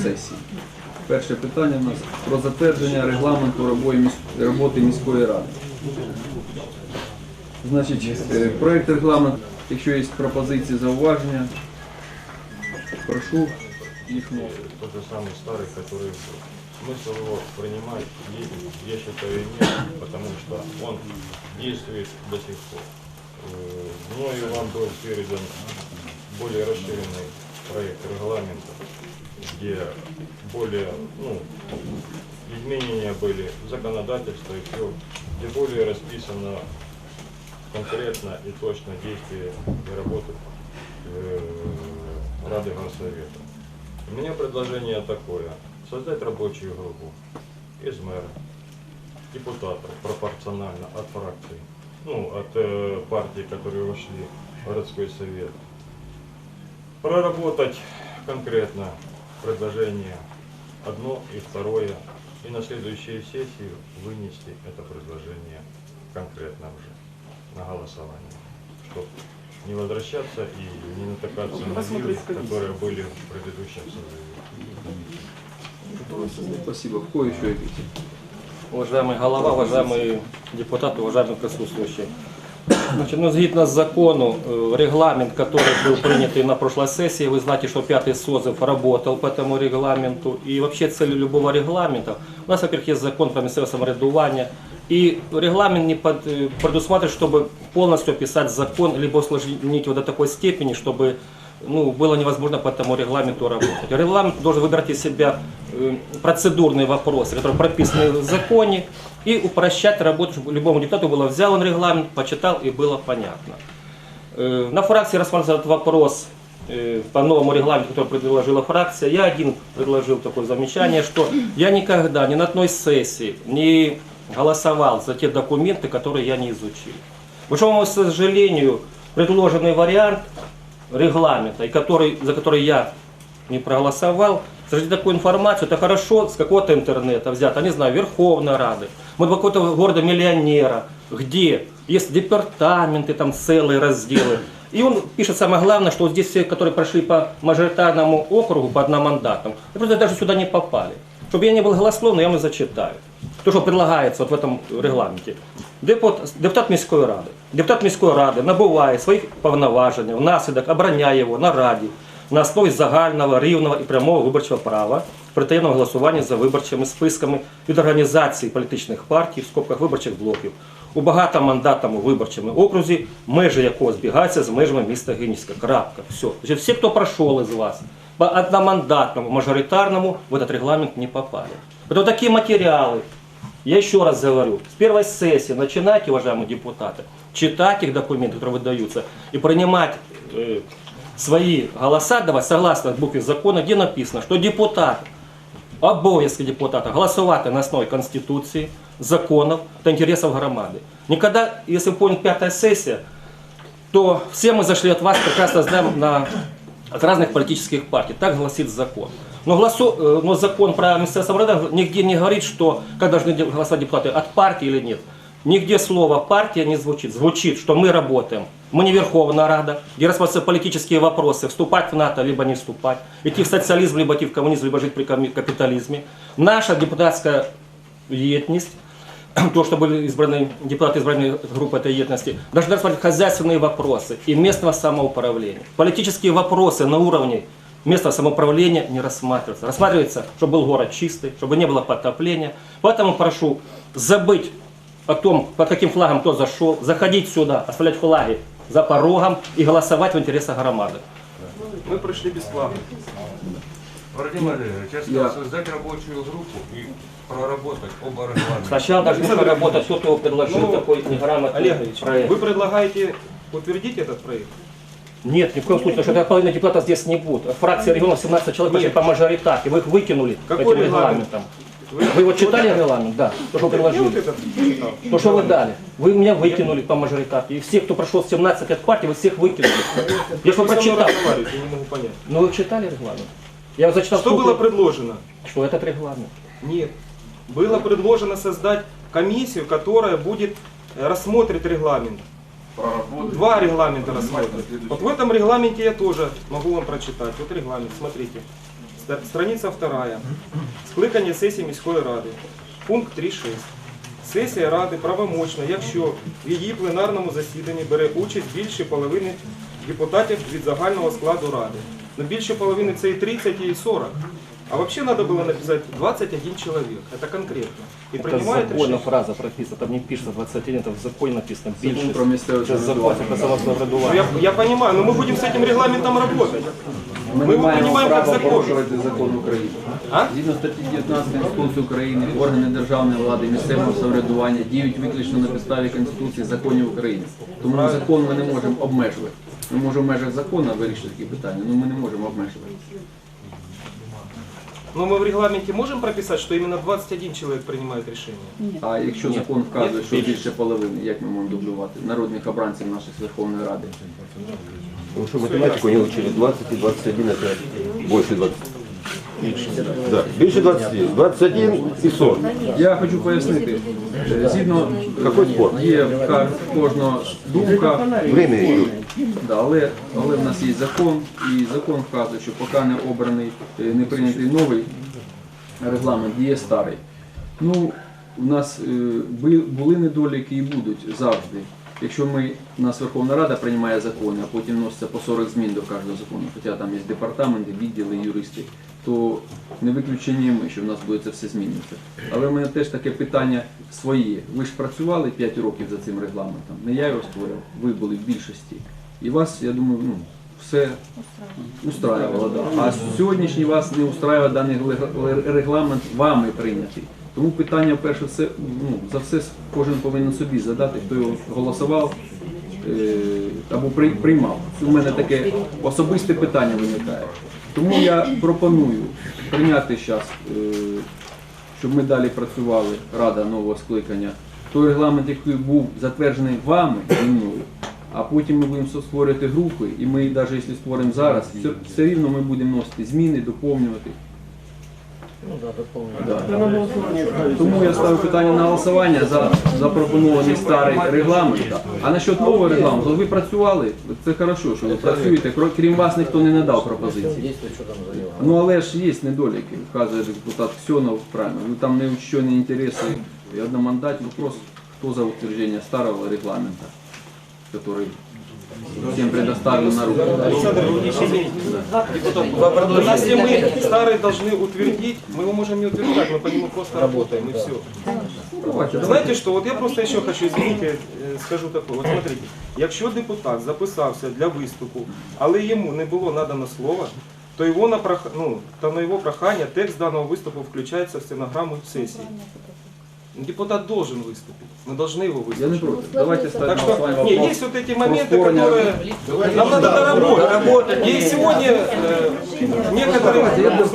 сесії. Перше питання у нас про затвердження регламенту робої міс- роботи міської ради. Значить, е, проект регламенту, якщо є пропозиції, зауваження, прошу їх вносити. тот же самый старый, который был. Смысл его принимать, я- я считаю, нет, потому что он действует до сих пор. Э, Мною вам был передан более расширенный проект регламента, где более, ну, изменения были в законодательство и все, где более расписано конкретно и точно действие и работы э, Рады Горсовета. У меня предложение такое. Создать рабочую группу из мэра, депутатов пропорционально от фракций, ну, от э, партий, которые вошли в городской совет. Проработать конкретно предложение одно и второе. И на следующую сессию вынести это предложение конкретно уже на голосование. Чтобы не возвращаться и не натыкаться на вилы, которые были в предыдущем созыве. Спасибо. В кого еще есть? Уважаемый голова, уважаемые депутаты, уважаемые присутствующие. Значит, ну, згідно з закону, э, регламент, который был принят на прошлой сессии, вы знаете, что пятый созыв работал по этому регламенту. И вообще цель любого регламента, у нас, во-первых, есть закон про местное самоврядування, и регламент не под- э, предусматривает, чтобы полностью описать закон, либо усложнить его до такой степени, чтобы ну, было невозможно по этому регламенту работать. Регламент должен выбирать из себя э, процедурные вопросы, которые прописаны в законе, и упрощать работу, чтобы любому депутату было взял он регламент, почитал и было понятно. Э, На фракции рассматривался этот вопрос э, по новому регламенту, который предложила фракция. Я один предложил такое замечание, что я никогда ни на одной сессии не голосовал за те документы, которые я не изучил. К большому сожалению, предложенный вариант регламента, и который, за который я не проголосовал, среди такую информацию, это хорошо с какого-то интернета взято, не знаю, Верховной Рады, может какого-то города миллионера, где есть департаменты, там целые разделы. И он пишет самое главное, что вот здесь все, которые прошли по мажоритарному округу, по одномандатам, просто даже сюда не попали. Чтобы я не был голословным, я вам и зачитаю. То, что предлагается вот в этом регламенте. Депутат, депутат міської ради. Депутат міської ради набуває своїх повноважень, внаслідок обороняє його на раді на основі загального, рівного і прямого виборчого права при таємному голосуванні за виборчими списками від організацій політичних партій в скобках виборчих блоків у багатомандатному виборчому окрузі, межі якого збігаються з межами міста Генівська. Крапка. Все. Значит, все, кто прошел из вас по одномандатному, мажоритарному, в этот регламент не попали. Вот такие материалы я еще раз говорю, с первой сессии начинайте, уважаемые депутаты, читать их документы, которые выдаются, и принимать э, свои голоса, давать согласно букве закона, где написано, что депутат, обов'язки депутата голосувати на основі Конституції, законів та інтересів громади. Никогда, если вы поняли, пятая сессия, то все мы зашли от вас, прекрасно знаем, на, от разных политических партий. Так гласит закон. Но, голосу, э, но закон про местное самоуправление нигде не говорит, что как должны де- голосовать депутаты, от партии или нет. Нигде слово партия не звучит. Звучит, что мы работаем. мы не Верховная Рада, где рассматриваются политические вопросы, вступать в НАТО, либо не вступать, идти в социализм, либо идти в коммунизм, либо жить при капитализме. Наша депутатская деятельность то, что были избраны депутаты избранной группы этой едности, должны рассматривать хозяйственные вопросы и местного самоуправления. Политические вопросы на уровне местного самоуправления не рассматриваются. Рассматривается, чтобы был город чистый, чтобы не было потопления. Поэтому прошу забыть о том, под каким флагом кто зашел, заходить сюда, оставлять флаги за порогом и голосовать в интересах громады. Мы пришли бесплатно. Владимир Валерьевич, я сказал, создать рабочую группу и проработать оба регламента. Сначала должны проработать тот, кто предложил Ну, такой неграмотный Олегович, проект. вы предлагаете утвердить этот проект? Нет, ни в коем случае, потому что тогда половина депутатов здесь не будет. Фракция регионов 17 человек Нет. по мажоритарке, вы их выкинули Какой этим регламент? регламентом. Вы его читали регламент? Да, то, что вы вот этот читал. То, что вы дали. Вы меня выкинули по мажоритарке. И всех, кто прошел 17 лет партии, вы всех выкинули. Я Вы прочитал. разговариваете, я могу понять. Но вы читали регламент? Я его зачитал. Что было предложено? Что этот регламент? Нет. Было предложено создать комиссию, которая будет э, рассмотрит регламент. Два регламента рассмотрит. Вот в этом регламенте я тоже могу вам прочитать. Вот регламент, смотрите. Страниця 2. Скликання сесії міської ради. Пункт 3.6. Сесія ради правомочна, якщо в її пленарному засіданні бере участь більше половини депутатів від загального складу ради. Но більше половини це і 30, і 40. А взагалі треба було написати 21 чоловік. Це конкретно. И Это принимает законная решение. фраза прописана, там не пишется 21, это в законе написано. Закон Більше. про місцеве Це закон, самоврядування. це согласно Ну, врядування. я, я понимаю, но мы будем с этим регламентом работать. Ми Ми не його маємо приймаємо як права закон. порушувати закон України. А? Згідно статті 19 Конституції України, органи державної влади, місцевого самоврядування діють виключно на підставі Конституції законів України. Тому закон ми не можемо обмежувати. Ми можемо в межах закону вирішити такі питання, але ми не можемо обмежувати. Но мы в регламенте можем прописать, что именно 21 человек принимает решение? А якщо закон вказує, що більше половини, як ми можемо дублювати народних обранців наших Верховной Верховної Ради? Потому что математику они учили 20 и 21 это больше 20. Да, больше 20. 21 и 40. Я хочу пояснити, е, згідно Какой спор? є в ка- кожного думка, Время идет. Да, але, але в нас є закон, і закон вказує, що поки не обраний, е, не прийнятий новий регламент, діє старий. Ну, у нас е, би- були недоліки і будуть завжди. Якщо ми, у нас Верховна Рада приймає закони, а потім вноситься по 40 змін до кожного закону, хоча там є департаменти, відділи, юристи, то не виключення ми, що в нас буде це все змінюватися. Але в мене теж таке питання своє. Ви ж працювали 5 років за цим регламентом. Не я його створював, ви були в більшості. І вас, я думаю, ну, все устраювало. Да. А сьогоднішній вас не устраює даний регламент вами прийнятий. Тому питання, перше, все, ну, за все кожен повинен собі задати, хто його голосував або приймав. У мене таке особисте питання виникає. Тому я пропоную прийняти зараз, щоб ми далі працювали, Рада нового скликання, той регламент, який був затверджений вами мною, а потім ми будемо створювати групи, і ми, навіть якщо створимо зараз, все, рівно ми будемо вносити зміни, доповнювати. Да. Тому я ставлю питання на голосування за запропонований старий регламент. А насчет нового регламенту, ви працювали, це хорошо, що ви працюєте, крім вас ніхто не надав пропозиції. Ну але ж є недоліки, вказує депутат Ксьонов правильно. Ви там не учені інтереси і одномандатні, вопрос, хто за утверждение старого регламента, который всем предоставлен на руки. Александр Ильич, Если мы старый должны утвердить, мы его можем не утверждать, мы по нему просто работаем и все. Давайте, Знаєте що, от я просто ще хочу, извините, е, скажу таке. От смотрите, якщо депутат записався для виступу, але йому не було надано слова, то його на прох... ну, та на його прохання текст даного виступу включається в стенограму сесії. Депутат должен выступить. Мы должны его Я не выслушать. проти. Давайте Так ставимо на что, не, вопрос. есть вот эти моменты, стороны которые нам надо доработать. И сегодня э, некоторые,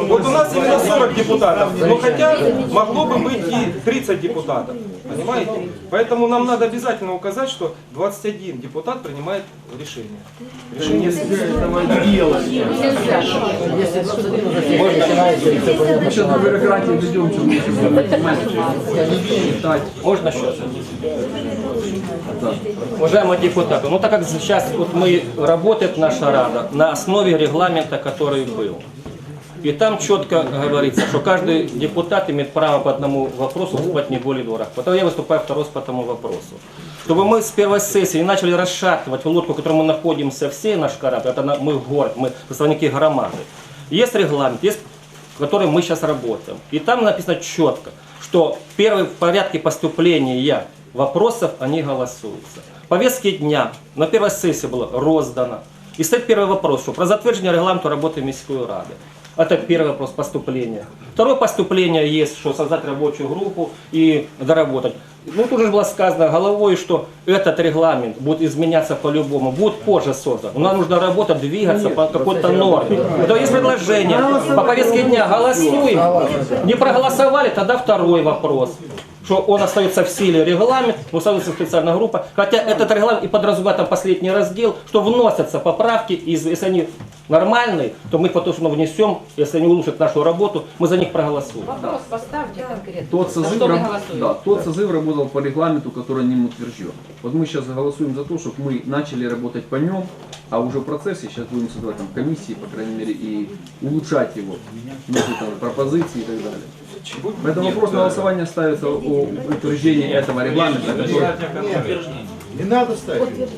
вот у нас именно 40 депутатов, но хотя могло бы быть и 30 депутатов, понимаете? Поэтому нам надо обязательно указать, что 21 депутат принимает решение. Решение на бюрократии читать. Можно сейчас? Да. Уважаемые депутаты, ну так как сейчас вот мы работает наша Рада на основе регламента, который был. И там четко говорится, что каждый депутат имеет право по одному вопросу выступать не более двух раз. Поэтому я выступаю второй раз по этому вопросу. Чтобы мы с первой сессии не начали расшатывать лодку, в которой мы находимся, все наш корабль, это на- мы город, мы представники громады. Есть регламент, есть, в котором мы сейчас работаем. И там написано четко, что первый в порядке поступления вопросов они голосуются. Повестки дня на первой сессии было роздано. И стоит первый вопрос, что про затверждение регламента работы Міської Ради. Это первый вопрос поступления. Второе поступление есть, что создать рабочую группу и доработать. Ну, тут же было сказано головой, что этот регламент будет изменяться по-любому, будет позже создан. Но нам нужно работать, двигаться по какой-то норме. Это есть предложение. По повестке дня голосуем. Не проголосовали, тогда второй вопрос что он остается в силе регламент, установится специальная группа. Хотя этот регламент и подразумевает там последний раздел, что вносятся поправки, из, если они нормальный, то мы потом что внесем, если они улучшат нашу работу, мы за них проголосуем. Вопрос поставьте конкретно. Тот За созыв, что раб- да, тот созыв работал по регламенту, который ним утвержден. Вот мы сейчас голосуем за то, чтобы мы начали работать по нем, а уже в процессе сейчас будем создавать там комиссии, по крайней мере, и улучшать его, вносить там пропозиции и так далее. Поэтому вопрос на голосование ставится о утверждении этого регламента, который Не надо ставить.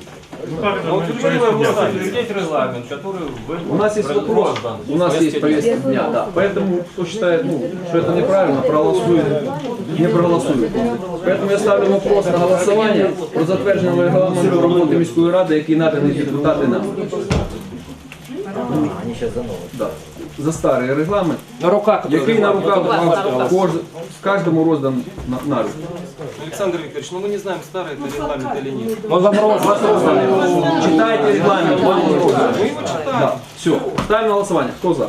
Утвердить регламент, который У нас есть вопрос, у нас есть повестка дня, да. Поэтому кто считает, ну, что это неправильно, проголосует, не проголосует. Поэтому я ставлю вопрос на голосування про затвердження регламенту роботи міської ради, який наданий депутати нам. Да. За старий регламент, На руках. який на руках кож- кожному роздан на, на руки. Александр Викторович, ну мы не знаем, старый это регламент или нет. Вам вас розданий. Читайте регламент, вам роздан. Да. Все, ставим на голосування. Хто за?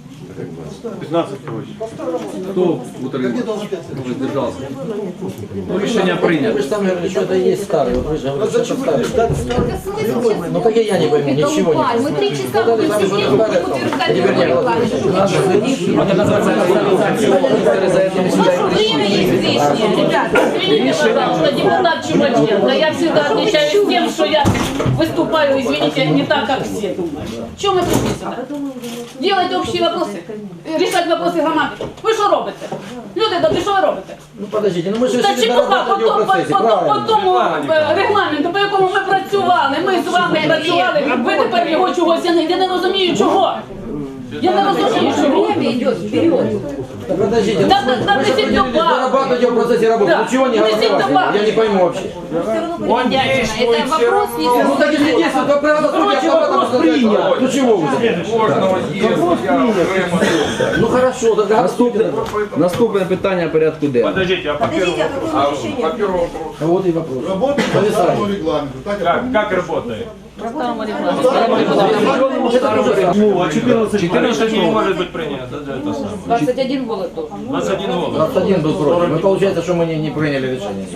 воздержался. Кто утримався? Воздержался? Ну, рішення прийнято. Вы же сами говорили, что это и есть старый. Вот вы же говорите, что это старый. Ну так и я не пойму, ничего не Мы три часа Ну, будем там же сидеть, старый будем там. утверждать Теперь новый не регламент. Это называется Время есть лишнее. Ребята, извините, пожалуйста, депутат Чумаченко. Я всегда отличаюсь тем, что я выступаю, извините, не так, как все думают. Чем мы пришли сюда? Делать общие вопросы, решать вопросы громади. Ви що робите? Люди добрі, що ви робите? Ну подождите, ну мы же Та всегда чепуха, по, работаем в то- по, процессе, по, по правильно? тому е, регламенту, по якому ми працювали, ми з вами працювали, ви тепер його чогось, я не, я не розумію чого. Я на разрушение, что время идет вперед. Подождите, Да, да, да, что, внесите не добавку. в процессе работы. Да. Ничего не Внесите. Я не пойму вообще. Он действует Это вопрос равно. Ну так если действует, то правда судья сама там принял. Ну чего вы? Кожного з'їзду я. Ну хорошо, тогда Наступне, наступне питання порядку денного. Подождите, а по Подождите, первому а вопросу? А, по первому вопросу. А вот и вопрос. Работает по старому регламенту. Как, как работает? По старому регламенту. Ну, а 14 14 не может быть принято. да, это самое. 21 голос тоже. 21 голос. 21 был против. Ну, получается, что мы не, не приняли решение.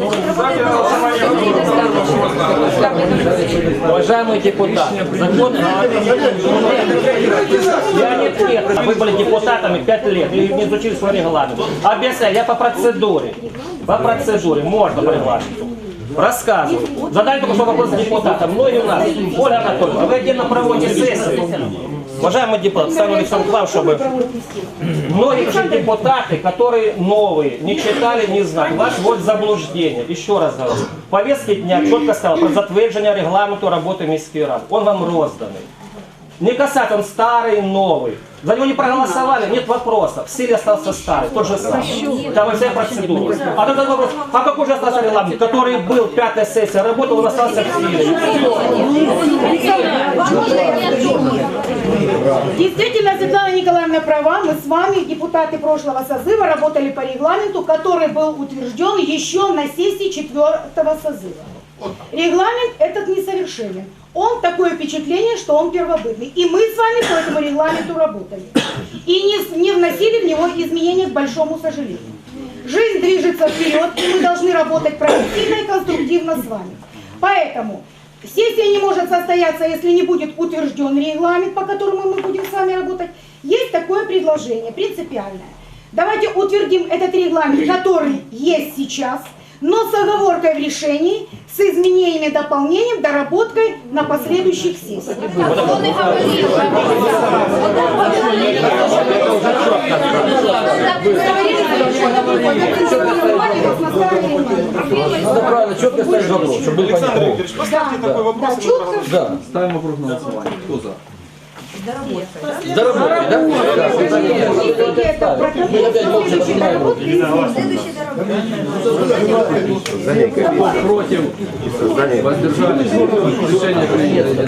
Уважаемые депутаты, закон... Я не лет, а вы были депутатами 5 лет и не изучили свой регламент. Объясняю, я по процедуре. По процедуре, можно по регламенту. Рассказываю. Задали только что вопрос депутатам. Многие у нас. Ольга Анатольевна, вы отдельно проводите сессии. Уважаемый депутат, ставлю Александр Клав, чтобы многие же депутаты, которые новые, не читали, не знали, вас вводят в заблуждение. Еще раз говорю. В повестке дня четко сказал про затверджение регламенту работы міської ради. Он вам розданный. Не касается он старый, новый. За него не проголосовали, нет вопросов. В силе остался старый, тот же самый. Там вся процедура. А тогда вопрос, а какой же остался регламент, который был, пятая сессия, работал, он остался в силе. Действительно, Светлана Николаевна права. Мы с вами, депутаты прошлого созыва, работали по регламенту, который был утвержден еще на сессии четвертого созыва. Регламент этот несовершенен. Он такое впечатление, что он первобытный. И мы с вами по этому регламенту работали. И не, не вносили в него изменения, к большому сожалению. Жизнь движется вперед, и мы должны работать проактивно и конструктивно с вами. Поэтому сессия не может состояться, если не будет утвержден регламент, по которому мы будем с вами работать. Есть такое предложение, принципиальное. Давайте утвердим этот регламент, который есть сейчас, но с оговоркой в решении, с изменениями, дополнением, доработкой на последующих сессиях. Правильно, четко ставить вопрос, чтобы был Александр понятно. Викторович, поставьте такой вопрос. Да. Ставим вопрос на голосування. Хто за? Доработать, да? Да. Это протокол Против? Воздержались? Решение принято.